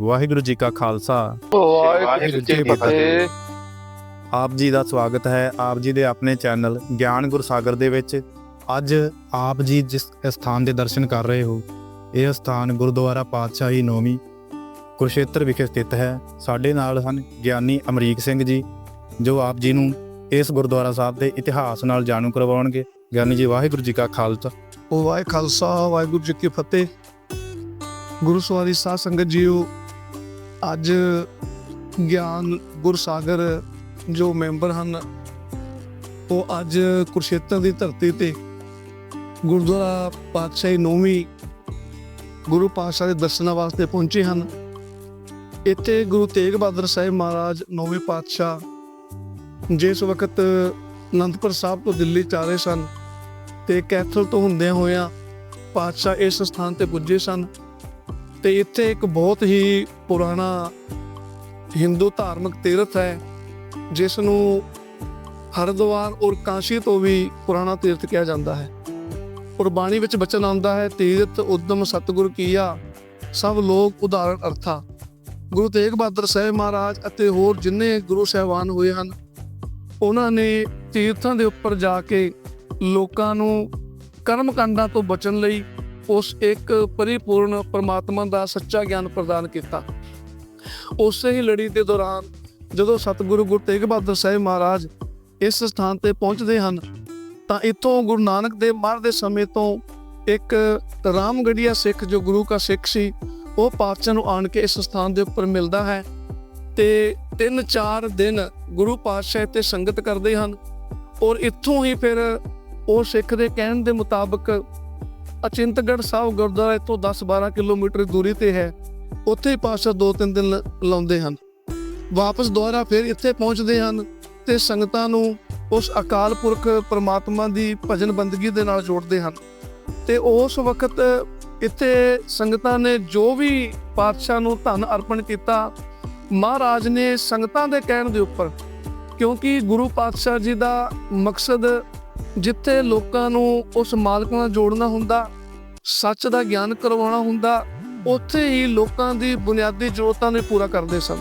ਵਾਹਿਗੁਰੂ ਜੀ ਕਾ ਖਾਲਸਾ। ਵਾਹਿਗੁਰੂ ਜੀ ਕੀ ਫਤਿਹ। ਆਪ ਜੀ ਦਾ ਸਵਾਗਤ ਹੈ ਆਪ ਜੀ ਦੇ ਆਪਣੇ ਚੈਨਲ ਗਿਆਨ ਗੁਰਸਾਗਰ ਦੇ ਵਿੱਚ। ਅੱਜ ਆਪ ਜੀ ਜਿਸ ਸਥਾਨ ਦੇ ਦਰਸ਼ਨ ਕਰ ਰਹੇ ਹੋ ਇਹ ਸਥਾਨ ਗੁਰਦੁਆਰਾ ਪਾਤਸ਼ਾਹੀ ਨੌਵੀਂ ਕੁਰਸ਼ੇਤਰ ਵਿਖੇ ਸਥਿਤ ਹੈ। ਸਾਡੇ ਨਾਲ ਹਨ ਗਿਆਨੀ ਅਮਰੀਕ ਸਿੰਘ ਜੀ ਜੋ ਆਪ ਜੀ ਨੂੰ ਇਸ ਗੁਰਦੁਆਰਾ ਸਾਹਿਬ ਦੇ ਇਤਿਹਾਸ ਨਾਲ ਜਾਣੂ ਕਰਵਾਉਣਗੇ। ਗਿਆਨੀ ਜੀ ਵਾਹਿਗੁਰੂ ਜੀ ਕਾ ਖਾਲਸਾ। ਉਹ ਵਾਹਿ ਖਾਲਸਾ ਵਾਹਿਗੁਰੂ ਜੀ ਕੀ ਫਤਿਹ। ਗੁਰੂ ਸਵਾਰੀ ਸਾਧ ਸੰਗਤ ਜੀਓ ਅੱਜ ਗਿਆਨ ਗੁਰਸਾਗਰ ਜੋ ਮੈਂਬਰ ਹਨ, ਉਹ ਅੱਜ ਕੁਰਸ਼ੇਤਰ ਦੀ ਧਰਤੀ ਤੇ ਗੁਰਦੁਆਰਾ ਪਾਤਸ਼ਾਹੀ ਨੌਵੀਂ ਗੁਰੂ ਪਾਤਸ਼ਾਹ ਦੇ ਦਰਸ਼ਨਾਂ ਵਾਸਤੇ ਪਹੁੰਚੇ ਹਨ। ਇੱਥੇ ਗੁਰੂ ਤੇਗ ਬਹਾਦਰ ਸਾਹਿਬ ਮਹਾਰਾਜ ਨੌਵੇਂ ਪਾਤਸ਼ਾਹ ਜਿਸ ਵਕਤ ਅਨੰਦਪੁਰ ਸਾਹਿਬ ਤੋਂ ਦਿੱਲੀ ਜਾ ਰਹੇ ਸਨ ਤੇ ਕੈਥਲ ਤੋਂ ਹੁੰਦਿਆਂ ਹੋਇਆਂ ਪਾਤਸ਼ਾਹ ਇਸ ਸਥਾਨ ਤੇ ਪੁੱਜੇ ਸਨ। ਤੇ ਇੱਥੇ ਇੱਕ ਬਹੁਤ ਹੀ ਪੁਰਾਣਾ ਹਿੰਦੂ ਧਾਰਮਿਕ ਤੀਰਥ ਹੈ ਜਿਸ ਨੂੰ ਹਰਿਦੁਆਰ ਔਰ ਕਾਸ਼ੀ ਤੋਂ ਵੀ ਪੁਰਾਣਾ ਤੀਰਥ ਕਿਹਾ ਜਾਂਦਾ ਹੈ। ਔਰ ਬਾਣੀ ਵਿੱਚ ਬਚਨ ਆਉਂਦਾ ਹੈ, ਤੀਰਥ ਉਦਮ ਸਤਿਗੁਰ ਕੀਆ, ਸਭ ਲੋਕ ਉਦਾਹਰਣ ਅਰਥਾ। ਗੁਰੂ ਤੇਗ ਬਹਾਦਰ ਸਾਹਿਬ ਮਹਾਰਾਜ ਅਤੇ ਹੋਰ ਜਿੰਨੇ ਗੁਰੂ ਸਾਹਿਬਾਨ ਹੋਏ ਹਨ, ਉਹਨਾਂ ਨੇ ਤੀਰਥਾਂ ਦੇ ਉੱਪਰ ਜਾ ਕੇ ਲੋਕਾਂ ਨੂੰ ਕਰਮ ਕਾਂਡਾਂ ਤੋਂ ਬਚਣ ਲਈ ਉਸ ਇੱਕ ਪਰਿਪੂਰਨ ਪਰਮਾਤਮਾ ਦਾ ਸੱਚਾ ਗਿਆਨ ਪ੍ਰਦਾਨ ਕੀਤਾ। ਉਸੇ ਹੀ ਲੜੀ ਦੇ ਦੌਰਾਨ ਜਦੋਂ ਸਤਿਗੁਰੂ ਗੁਰੂ ਤੇਗ ਬਹਾਦਰ ਸਾਹਿਬ ਮਹਾਰਾਜ ਇਸ ਸਥਾਨ ਤੇ ਪਹੁੰਚਦੇ ਹਨ, ਤਾਂ ਇੱਥੋਂ ਗੁਰੂ ਨਾਨਕ ਦੇਵ ਮਹਾਰਾਜ ਦੇ ਸਮੇਂ ਤੋਂ ਇੱਕ ਰਾਮਗੜੀਆ ਸਿੱਖ ਜੋ ਗੁਰੂ ਦਾ ਸਿੱਖ ਸੀ, ਉਹ ਪਾਤਸ਼ਾਹ ਨੂੰ ਆਣ ਕੇ ਇਸ ਸਥਾਨ ਦੇ ਉੱਪਰ ਮਿਲਦਾ ਹੈ ਤੇ ਤਿੰਨ ਚਾਰ ਦਿਨ ਗੁਰੂ ਪਾਤਸ਼ਾਹ ਤੇ ਸੰਗਤ ਕਰਦੇ ਹਨ ਔਰ ਇੱਥੋਂ ਹੀ ਫਿਰ ਉਹ ਸਿੱਖ ਦੇ ਕਹਿਣ ਦੇ ਮੁਤਾਬਕ ਅਚਿੰਤਗੜ੍ਹ ਸਾਹਿਬ ਗੁਰਦੁਆਰਾ ਤੋਂ 10-12 ਕਿਲੋਮੀਟਰ ਦੂਰੀ ਤੇ ਹੈ। ਉੱਥੇ ਹੀ ਪਾਤਸ਼ਾਹ ਦੋ ਤਿੰਨ ਦਿਨ ਲਾਉਂਦੇ ਹਨ। ਵਾਪਸ ਦੁਬਾਰਾ ਫਿਰ ਇੱਥੇ ਪਹੁੰਚਦੇ ਹਨ ਤੇ ਸੰਗਤਾਂ ਨੂੰ ਉਸ ਅਕਾਲ ਪੁਰਖ ਪਰਮਾਤਮਾ ਦੀ ਭਜਨ ਬੰਦਗੀ ਦੇ ਨਾਲ ਜੋੜਦੇ ਹਨ। ਤੇ ਉਸ ਵਕਤ ਇੱਥੇ ਸੰਗਤਾਂ ਨੇ ਜੋ ਵੀ ਪਾਤਸ਼ਾਹ ਨੂੰ ਧਨ ਅਰਪਣ ਕੀਤਾ, ਮਹਾਰਾਜ ਨੇ ਸੰਗਤਾਂ ਦੇ ਕਹਿਣ ਦੇ ਉੱਪਰ ਕਿਉਂਕਿ ਗੁਰੂ ਪਾਤਸ਼ਾਹ ਜੀ ਦਾ ਮਕਸਦ ਜਿੱਥੇ ਲੋਕਾਂ ਨੂੰ ਉਸ ਮਾਲਕ ਨਾਲ ਜੋੜਨਾ ਹੁੰਦਾ, ਸੱਚ ਦਾ ਗਿਆਨ ਕਰਵਾਉਣਾ ਹੁੰਦਾ, ਉੱਥੇ ਹੀ ਲੋਕਾਂ ਦੀ ਬੁਨਿਆਦੀ ਜ਼ਰੂਰਤਾਂ ਨੂੰ ਪੂਰਾ ਕਰਦੇ ਸਨ।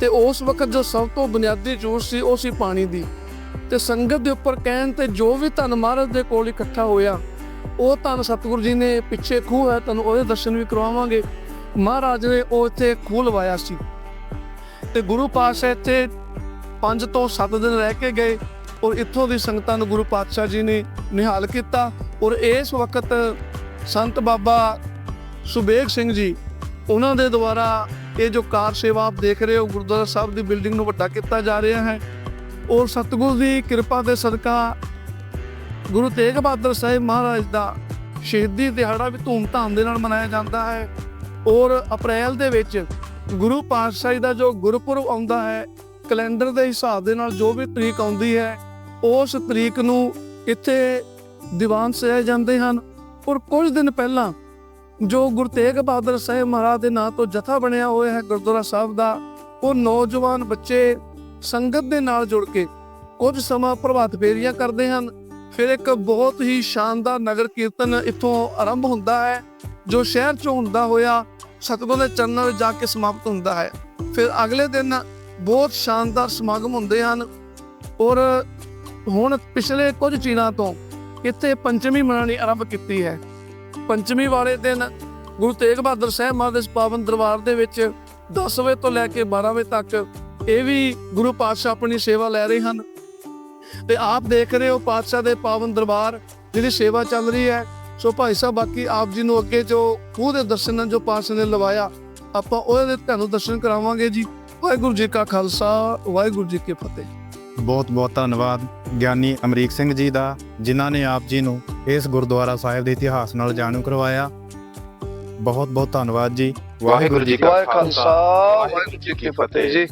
ਤੇ ਉਸ ਵਕਤ ਜੋ ਸਭ ਤੋਂ ਬੁਨਿਆਦੀ ਜ਼ਰੂਰਤ ਸੀ, ਉਹ ਸੀ ਪਾਣੀ ਦੀ। ਤੇ ਸੰਗਤ ਦੇ ਉੱਪਰ ਕਹਿਣ ਤੇ ਜੋ ਵੀ ਧਨ ਮਹਾਰਾਜ ਦੇ ਕੋਲ ਇਕੱਠਾ ਹੋਇਆ, ਉਹ ਧਨ ਸਤਿਗੁਰੂ ਜੀ ਨੇ ਪਿੱਛੇ ਖੂਹ ਹੈ, ਤੁਹਾਨੂੰ ਉਹਦੇ ਦਰਸ਼ਨ ਵੀ ਕਰਵਾਵਾਂਗੇ। ਮਹਾਰਾਜ ਨੇ ਉਹ ਇੱਥੇ ਖੂਹ ਲਵਾਇਆ ਸੀ। ਤੇ ਗੁਰੂ ਪਾਤਸ਼ਾਹ ਇੱਥੇ 5 ਤੋਂ 7 ਦਿਨ ਰਹਿ ਕੇ ਗਏ। ਔਰ ਇੱਥੋਂ ਦੀ ਸੰਗਤਾਂ ਨੂੰ ਗੁਰੂ ਪਾਤਸ਼ਾਹ ਜੀ ਨੇ ਨਿਹਾਲ ਕੀਤਾ। ਔਰ ਇਸ ਵਕਤ ਸੰਤ ਬਾਬਾ ਸੁਬੇਗ ਸਿੰਘ ਜੀ, ਉਹਨਾਂ ਦੇ ਦੁਆਰਾ ਇਹ ਜੋ ਕਾਰ ਸੇਵਾ ਆਪ ਦੇਖ ਰਹੇ ਹੋ, ਗੁਰਦੁਆਰਾ ਸਾਹਿਬ ਦੀ ਬਿਲਡਿੰਗ ਨੂੰ ਵੱਡਾ ਕੀਤਾ ਜਾ ਰਿਹਾ ਹੈ। ਔਰ ਸਤਿਗੁਰ ਦੀ ਕਿਰਪਾ ਦੇ ਸਦਕਾ ਗੁਰੂ ਤੇਗ ਬਹਾਦਰ ਸਾਹਿਬ ਮਹਾਰਾਜ ਦਾ ਸ਼ਹੀਦੀ ਦਿਹਾੜਾ ਵੀ ਧੂਮਧਾਮ ਦੇ ਨਾਲ ਮਨਾਇਆ ਜਾਂਦਾ ਹੈ। ਔਰ ਅਪ੍ਰੈਲ ਦੇ ਵਿੱਚ ਗੁਰੂ ਪਾਤਸ਼ਾਹ ਜੀ ਦਾ ਜੋ ਗੁਰਪੁਰਬ ਆਉਂਦਾ ਹੈ, ਕੈਲੰਡਰ ਦੇ ਹਿਸਾਬ ਦੇ ਨਾਲ ਜੋ ਵੀ ਤਰੀਕ ਆਉਂਦੀ ਹੈ ਉਸ ਤਰੀਕ ਨੂੰ ਇੱਥੇ ਦੀਵਾਨ ਸਜਾਏ ਜਾਂਦੇ ਹਨ। ਔਰ ਕੁਝ ਦਿਨ ਪਹਿਲਾਂ ਜੋ ਗੁਰੂ ਤੇਗ ਬਹਾਦਰ ਸਾਹਿਬ ਮਹਾਰਾਜ ਦੇ ਨਾਂ ਤੋਂ ਜਥਾ ਬਣਿਆ ਹੋਇਆ ਹੈ ਗੁਰਦੁਆਰਾ ਸਾਹਿਬ ਦਾ, ਉਹ ਨੌਜਵਾਨ ਬੱਚੇ ਸੰਗਤ ਦੇ ਨਾਲ ਜੁੜ ਕੇ ਕੁਝ ਸਮਾਂ ਪ੍ਰਭਾਤ ਫੇਰੀਆਂ ਕਰਦੇ ਹਨ। ਫਿਰ ਇੱਕ ਬਹੁਤ ਹੀ ਸ਼ਾਨਦਾਰ ਨਗਰ ਕੀਰਤਨ ਇੱਥੋਂ ਆਰੰਭ ਹੁੰਦਾ ਹੈ, ਜੋ ਸ਼ਹਿਰ ਚੋਂ ਹੁੰਦਾ ਹੋਇਆ ਸਤਿਗੁਰ ਦੇ ਚਰਨਾਂ ਵਿੱਚ ਜਾ ਕੇ ਸਮਾਪਤ ਹੁੰਦਾ ਹੈ। ਫਿਰ ਅਗਲੇ ਦਿਨ ਬਹੁਤ ਸ਼ਾਨਦਾਰ ਸਮਾਗਮ ਹੁੰਦੇ ਹਨ। ਔਰ ਹੁਣ ਪਿਛਲੇ ਕੁਝ ਚੀਨਾਂ ਤੋਂ ਇੱਥੇ ਪੰਚਮੀ ਮਨਾਣੀ ਆਰੰਭ ਕੀਤੀ ਹੈ। ਪੰਚਮੀ ਵਾਲੇ ਦਿਨ ਗੁਰੂ ਤੇਗ ਬਹਾਦਰ ਸਾਹਿਬ ਮਹਾਰਾਜ ਦੇ ਪਾਵਨ ਦਰਬਾਰ ਦੇ ਵਿੱਚ 10 ਵਜੇ ਤੋਂ ਲੈ ਕੇ 12 ਵਜੇ ਤੱਕ ਇਹ ਵੀ ਗੁਰੂ ਪਾਤਸ਼ਾਹ ਆਪਣੀ ਸੇਵਾ ਲੈ ਰਹੇ ਹਨ। ਤੇ ਆਪ ਦੇਖ ਰਹੇ ਹੋ ਪਾਤਸ਼ਾਹ ਦੇ ਪਾਵਨ ਦਰਬਾਰ ਜਿਹਦੀ ਸੇਵਾ ਚੱਲ ਰਹੀ ਹੈ। ਸੋ ਭਾਈ ਸਾਹਿਬ, ਬਾਕੀ ਆਪ ਜੀ ਨੂੰ ਅੱਗੇ ਜੋ ਖੂਹ ਦੇ ਦਰਸ਼ਨ ਜੋ ਪਾਤਸ਼ਾਹ ਨੇ ਲਵਾਇਆ, ਆਪਾਂ ਉਹਦੇ ਤੁਹਾਨੂੰ ਦਰਸ਼ਨ ਕਰਾਵਾਂਗੇ ਜੀ। ਵਾਹਿਗੁਰੂ ਜੀ ਕਾ ਖਾਲਸਾ, ਵਾਹਿਗੁਰੂ ਜੀ ਕੀ ਫਤਿਹ। ਬਹੁਤ ਬਹੁਤ ਧੰਨਵਾਦ ਗਿਆਨੀ ਅਮਰੀਕ ਸਿੰਘ ਜੀ ਦਾ ਜਿਨ੍ਹਾਂ ਨੇ ਆਪ ਜੀ ਨੂੰ ਇਸ ਗੁਰਦੁਆਰਾ ਸਾਹਿਬ ਦੇ ਇਤਿਹਾਸ ਨਾਲ ਜਾਣੂ ਕਰਵਾਇਆ। ਬਹੁਤ ਬਹੁਤ ਧੰਨਵਾਦ ਜੀ। ਵਾਹਿਗੁਰੂ ਜੀ ਕਾ ਖਾਲਸਾ। ਵਾਹਿਗੁਰੂ ਜੀ ਕੀ ਫਤਿਹ। ਜੀ